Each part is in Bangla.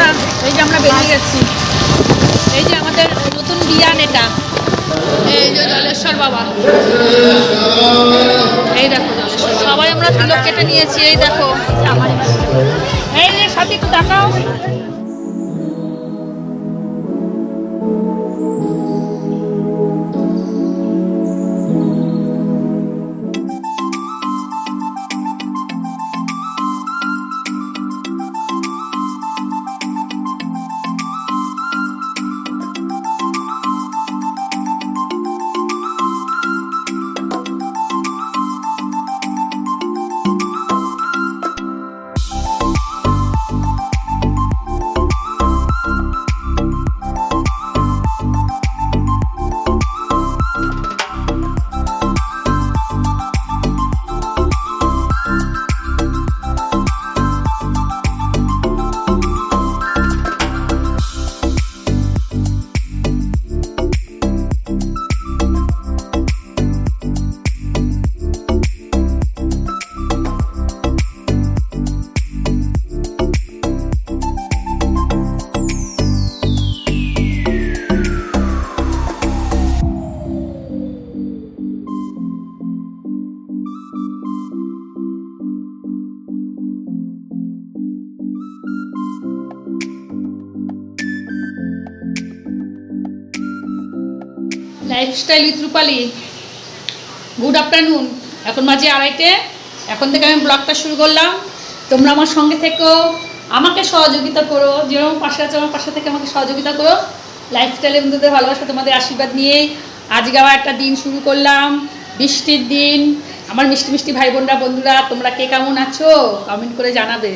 বন্ধুরা এই যে আমরা বেরিয়ে গেছি। এই যে আমাদের নতুন বিয়ান এটা। এই যে জলেশ্বর বাবা। এই দেখো সবাই আমরা তিলক কেটে নিয়েছি, এই দেখো। এই যে সাথে একটু দেখাও। Lifestyle with Rupali good afternoon এখন মাঝে আড়াইটে। এখন থেকে আমি ব্লগটা শুরু করলাম। তোমরা আমার সঙ্গে থেকো। আমাকে সহযোগিতা করো। যেরকম পাশে আছে, আমার পাশে থেকে আমাকে সহযোগিতা করো। লাইফস্টাইলে বন্ধুদের ভালোবাসা তোমাদের আশীর্বাদ নিয়েই আজকে আবার একটা দিন শুরু করলাম। বৃষ্টির দিন। আমার মিষ্টি মিষ্টি ভাই বোনরা, বন্ধুরা, তোমরা কে কেমন আছো? কমেন্ট করে জানাবে।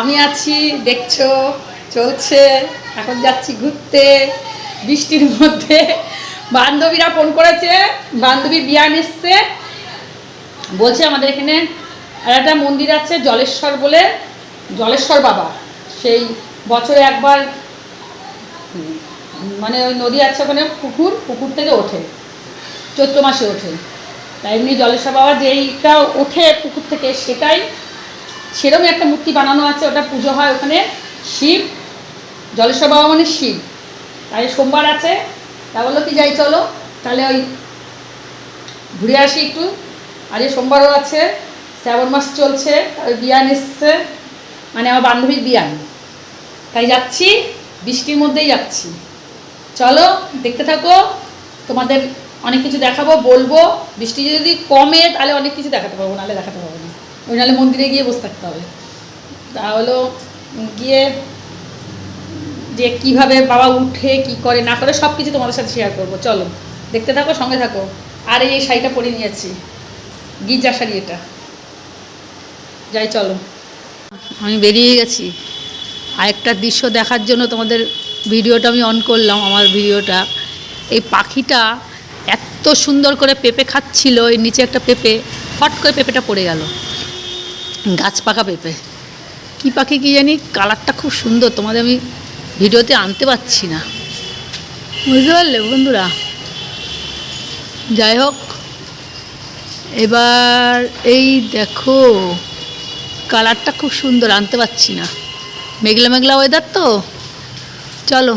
আমি আছি, দেখছ, চলছে। এখন যাচ্ছি ঘুরতে। বৃষ্টির মধ্যে বান্ধবীরা ফোন করেছে বান্ধবীর বিয়ান এসছে। বলছে আমাদের এখানে একটা মন্দির আছে জলেশ্বর বলে, জলেশ্বর বাবা। সেই বছরে একবার মানে ওই নদী আছে ওখানে পুকুর পুকুর থেকে ওঠে, চৈত্র মাসে ওঠে। তাই এমনি জলেশ্বর বাবা যেইটা ওঠে পুকুর থেকে সেটাই। সেরকম একটা মূর্তি বানানো আছে, ওটা পুজো হয় ওখানে, শিব, জলেশ্বর বাবা মানে শিব। তাই সোমবার আছে তা বলল কি যাই, চলো। তাহলে ওই ঘুরে আসি একটু। আজ সোমবারও আছে, শ্রাবণ মাস চলছে ওই বিয়ান এসছে। মানে আমার বান্ধবীর বিয়ান। তাই যাচ্ছি, বৃষ্টির মধ্যেই যাচ্ছি। চলো, দেখতে থাকো, তোমাদের অনেক কিছু দেখাবো, বলব। বৃষ্টি যদি কমে, তাহলে অনেক কিছু দেখাতে পারব, নাহলে দেখাতে পারব না। ওই নাহলে মন্দিরে গিয়ে বসে থাকতে হবে। তাহলে গিয়ে যে কীভাবে বাবা উঠে কি করে, না করে সব কিছু তোমাদের সাথে শেয়ার করব। চলো, দেখতে থাকো, সঙ্গে থাকো। আর এই শাড়িটা পরে নিয়েছি। গির্জা শাড়ি এটা। যাই, চলো। আমি বেরিয়ে গেছি। আরেকটা দৃশ্য দেখার জন্য তোমাদের ভিডিওটা আমি অন করলাম, আমার ভিডিওটা। এই পাখিটা এত সুন্দর করে পেঁপে খাচ্ছিল, এই নিচে একটা পেঁপে, হট করে পেঁপেটা পড়ে গেল। গাছ পাকা পেঁপে। কী পাখি কী জানি? কালারটা খুব সুন্দর। তোমাদের আমি ভিডিওতে আনতে পারছি না। বুঝতে পারলে বন্ধুরা? যাই হোক, এবার এই দেখো, কালারটা খুব সুন্দর, আনতে পারছি না। মেঘলা মেঘলা ওয়েদার তো? চলো,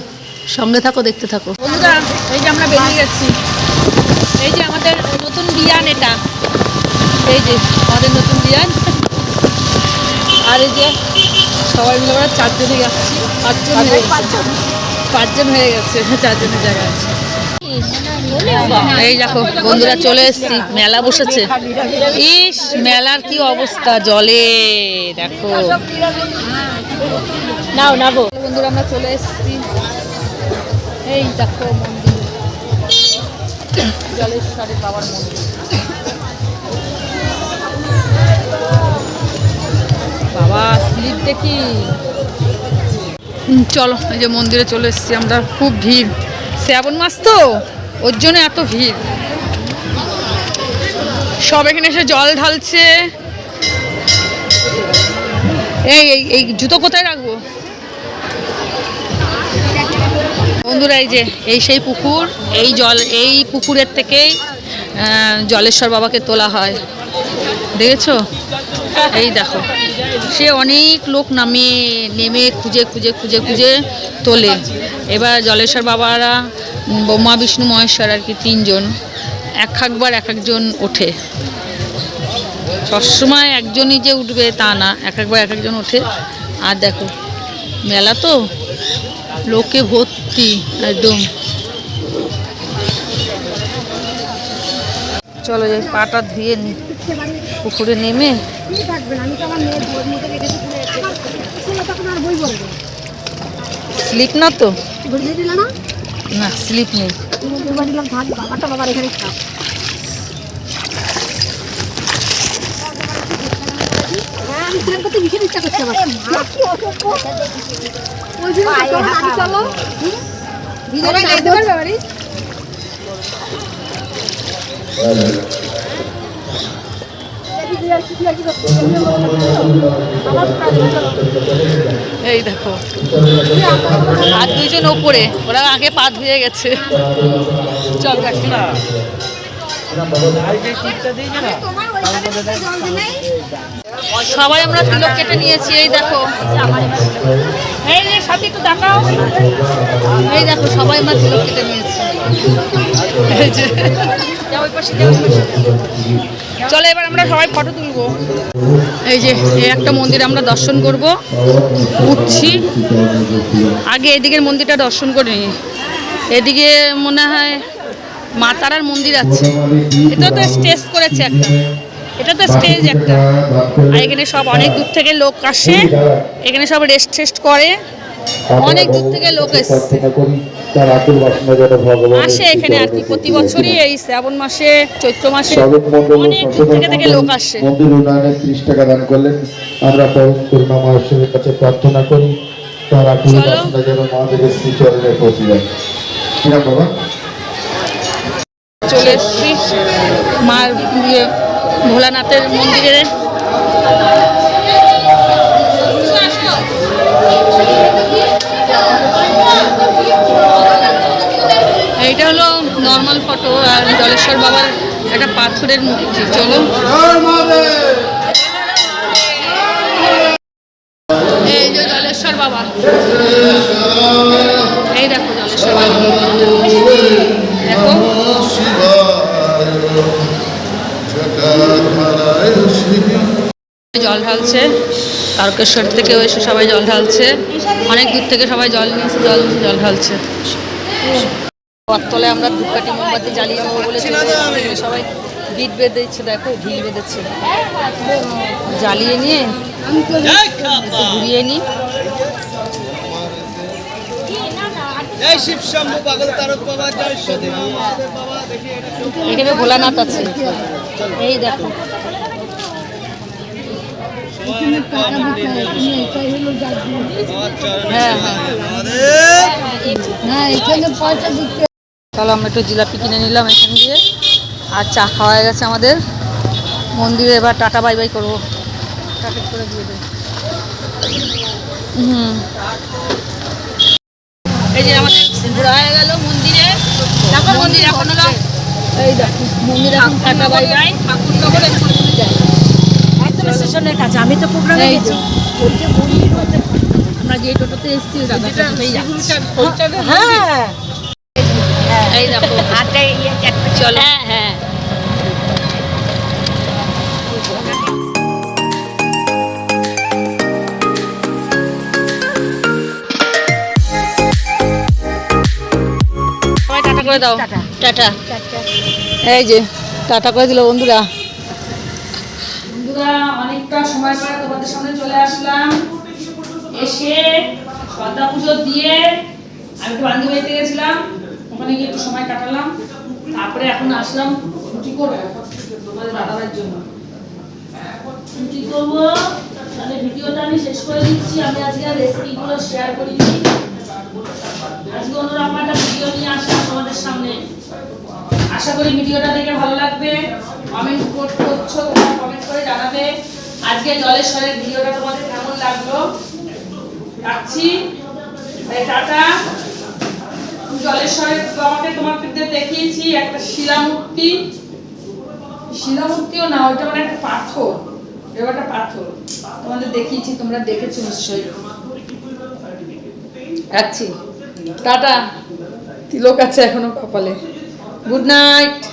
সঙ্গে থাকো, দেখতে থাকো। বন্ধুরা, এই যে আমরা বেরিয়ে গেছি। এই যে আমাদের নতুন বিয়ান এটা। এই যে, আমাদের নতুন বিয়ান আর এই যে সবাই মিলে আমরা চারজনে যাচ্ছি। পাঁচজন পাঁচজন হয়ে গেছে, চারজনের জায়গা আছে। এই দেখো, বন্ধুরা চলে এসেছি, মেলা বসেছে। ইস, মেলার কি অবস্থা, জলে, দেখো। নাও, নাবো। বন্ধুরা, আমরা চলে এসেছি। এই দেখো মন্দির। জলেশ্বরের বাবার মন্দির। বাবা, স্লিপ দেখি। চলো, এই যে মন্দিরে চলে এসেছি আমরা। খুব ভিড়। শ্রাবণ মাস তো, ওর জন্য এত ভিড়। সব এখানে এসে জল ঢালছে। এই এই এই জুতো কোথায় রাখব? বন্ধুরা, এই যে, এই সেই পুকুর, এই জল, এই পুকুরের থেকেই জলেশ্বর বাবাকে তোলা হয়। দেখেছ? এই দেখো। সে অনেক লোক নামে, নেমে খুঁজে খুঁজে খুঁজে খুঁজে তোলে। এবার জলেশ্বর বাবারা, বোমা বিষ্ণু মহেশ্বর আর কি তিনজন, এক একবার এক একজন ওঠে। সবসময় একজনই যে উঠবে তা না, এক একবার এক একজন ওঠে। আর দেখো, মেলা তো, লোকে ভর্তি, একদম। চলো যাই পাটা ধুয়ে নি পুকুরে নেমে। স্লিপ না তো? না স্লিপ নেই। এই দেখো। আর দুইজন ওপরে ওরা আগে পা ধুয়ে গেছে। চল সবাই আমরা তিলক কেটে নিয়েছি এই দেখো। এই দেখো সবাই আমরা তিলক কেটে নিয়েছি। এই যে। চলো এবার আমরা সবাই ফটো তুলবো। এই যে, এই একটা মন্দির আমরা দর্শন করব। উঠছি। আগে এদিকের মন্দিরটা দর্শন করে নিই। এদিকে মনে হয় মা তারার মন্দির আছে। এটা তো স্টেজ করেছে একটা। এটা তো স্টেজ একটা। আর এখানে সব অনেক দূর থেকে লোক আসে। এখানে সব রেস্ট টেস্ট করে। অনেক দূর থেকে লোক এসছে। আসে এখানে আর কি প্রতি বছরই এই শ্রাবণ মাসে চৈত্র মাসে অনেক দূর থেকে থেকে লোক আসে। মন্দির উন্নয়নে ত্রিশ টাকা দান করলেন। আমরা পরম করুণা মহেশ্বরের কাছে প্রার্থনা করি তার আকুল বাসনা যেন শ্রীচরণে পৌঁছে যায়। বাবা? চলে এসছি মার ইয়ে, ভোলানাথের মন্দিরে। এইটা হলো নর্মাল ফটো আর জলেশ্বর বাবার একটা পাথরের মূর্তি। চলো। এই যে জলেশ্বর বাবা। এই দেখো জলেশ্বর বাবা। দেখো। জল ঢালছে। তারকেশ্বর থেকেও এসে সবাই জল ঢালছে। অনেক দূর থেকে সবাই জল নিয়ে এসে জল জল ঢালছে। পথতলে আমরা ধূপকাঠি মোমবাতি জ্বালিয়ে দেবো বলে সবাই বিট বেঁধেছে দেখো ঢিল বেঁধেছে। জ্বালিয়ে নিয়ে ঘুরিয়ে নিই। এখানে ভোলানাথ আছে। এই দেখো। তাহলে আমরা একটু জিলাপি কিনে নিলাম এখান দিয়ে। আর চা খাওয়া হয়ে গেছে আমাদের। মন্দিরে এবার টাটা বাই বাই করব। টাটা করে দিয়ে দেবো হুম। এই যে আমাদের ঘোরা হয়ে গেল মন্দিরে। মন্দির এখন হলো এই দেখো মন্দির এখন টাটা বাই বাই ঠাকুরনগর এখন যায়। স্টেশনের কাছে। আমি তো প্রোগ্রামে গেছি। যে। আমরা যে টোটোতে এসেছি হ্যাঁ। এই দেখো হাতে ইয়ে চলো। হ্যাঁ হ্যাঁ। টাটা করে দাও। টাটা। টাটা। এই যে টাটা করে দিল বন্ধুরা। বন্ধুরা, অনেকটা সময় পরে তোমাদের সামনে চলে আসলাম। এসে সন্ধ্যা পুজো দিয়ে আমি একটু বান্ধবী বাড়িতে গেছিলাম, ওখানে গিয়ে একটু সময় কাটালাম। তারপরে এখন আসলাম রুটি করব তোমাদের দাদাভাইয়ের জন্য। রুটি করব, তাহলে ভিডিওটা আমি শেষ করে দিচ্ছি। আমি আজকে রেসিপিগুলো শেয়ার করিনি। আজকে অন্যরকম একটা ভিডিও নিয়ে আসলাম তোমাদের সামনে। আশা করি ভিডিওটা দেখে ভালো লাগবে। কমেন্ট করছ কমেন্ট করে জানাবে। আজকে জলেশ্বরের ভিডিওটা তোমাদের কেমন লাগল? রাখছি। টাটা। জলেশ্বরের বাবাকে তোমাকে দেখিয়েছি একটা শিলামূর্তি। শিলামূর্তিও না, ওইটা মানে একটা পাথর। এবারটা পাথর। তোমাদের দেখিয়েছি, তোমরা দেখেছ নিশ্চয়ই। রাখছি। টাটা। তিলক আছে এখনও কপালে। Good night.